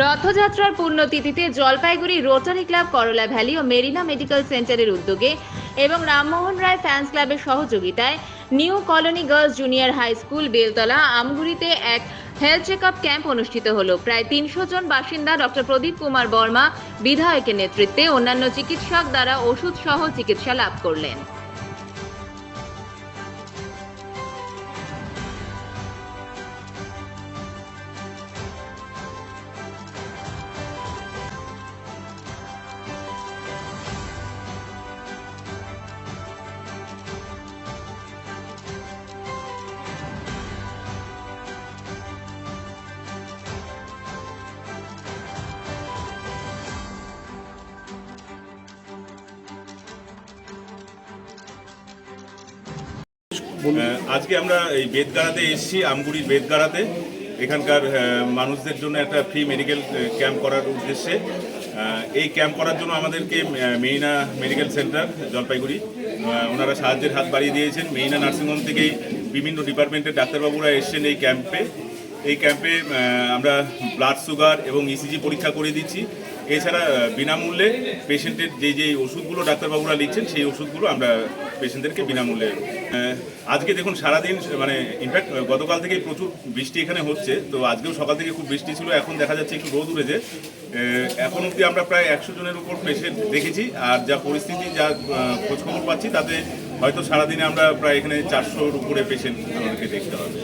রথযাত্রার পুণ্যতিথিতে Jalpaiguri rotary club, Karala valley ও Marina medical সেন্টারের উদ্যোগে এবং রামমোহন রায় ফ্যান্স ক্লাবের সহযোগিতায় new colony girls junior high school, Beltala, আমগুড়িতে এক হেলথ চেক আপ ক্যাম্প অনুষ্ঠিত হলো। প্রায় তিনশো জন বাসিন্দা ডক্টর প্রদীপ কুমার বর্মা বিধায়কের নেতৃত্বে অন্যান্য চিকিৎসক দ্বারা ওষুধ সহ চিকিৎসা লাভ করলেন। আজকে আমরা এই বেদগাড়াতে এসেছি, আমগুড়ির বেদগাড়াতে এখানকার মানুষদের জন্য একটা ফ্রি মেডিকেল ক্যাম্প করার উদ্দেশ্যে। এই ক্যাম্প করার জন্য আমাদেরকে মেইনা মেডিকেল সেন্টার জলপাইগুড়ি ওনারা সাহায্যের হাত বাড়িয়ে দিয়েছেন। মেইনা নার্সিংহোম থেকেই বিভিন্ন ডিপার্টমেন্টের ডাক্তারবাবুরা এসছেন এই ক্যাম্পে এই ক্যাম্পে আমরা ব্লাড সুগার এবং ইসিজি পরীক্ষা করে দিচ্ছি। এছাড়া বিনামূল্যে পেশেন্টের যে যে ওষুধগুলো ডাক্তারবাবুরা লিখছেন, সেই ওষুধগুলো আমরা পেশেন্টদেরকে বিনামূল্যে আজকে দেখুন সারাদিন মানে ইনফ্যাক্ট গতকাল থেকে প্রচুর বৃষ্টি এখানে হচ্ছে, তো আজকেও সকাল থেকে খুব বৃষ্টি ছিল, এখন দেখা যাচ্ছে একটু রোদ উড়েছে এখন অবধি আমরা প্রায় একশো জনের উপর পেশেন্ট দেখেছি, আর যা পরিস্থিতি, যা খোঁজখবর পাচ্ছি, তাতে হয়তো সারাদিনে আমরা প্রায় এখানে চারশোর উপরে পেশেন্ট আমাদেরকে দেখতে হবে।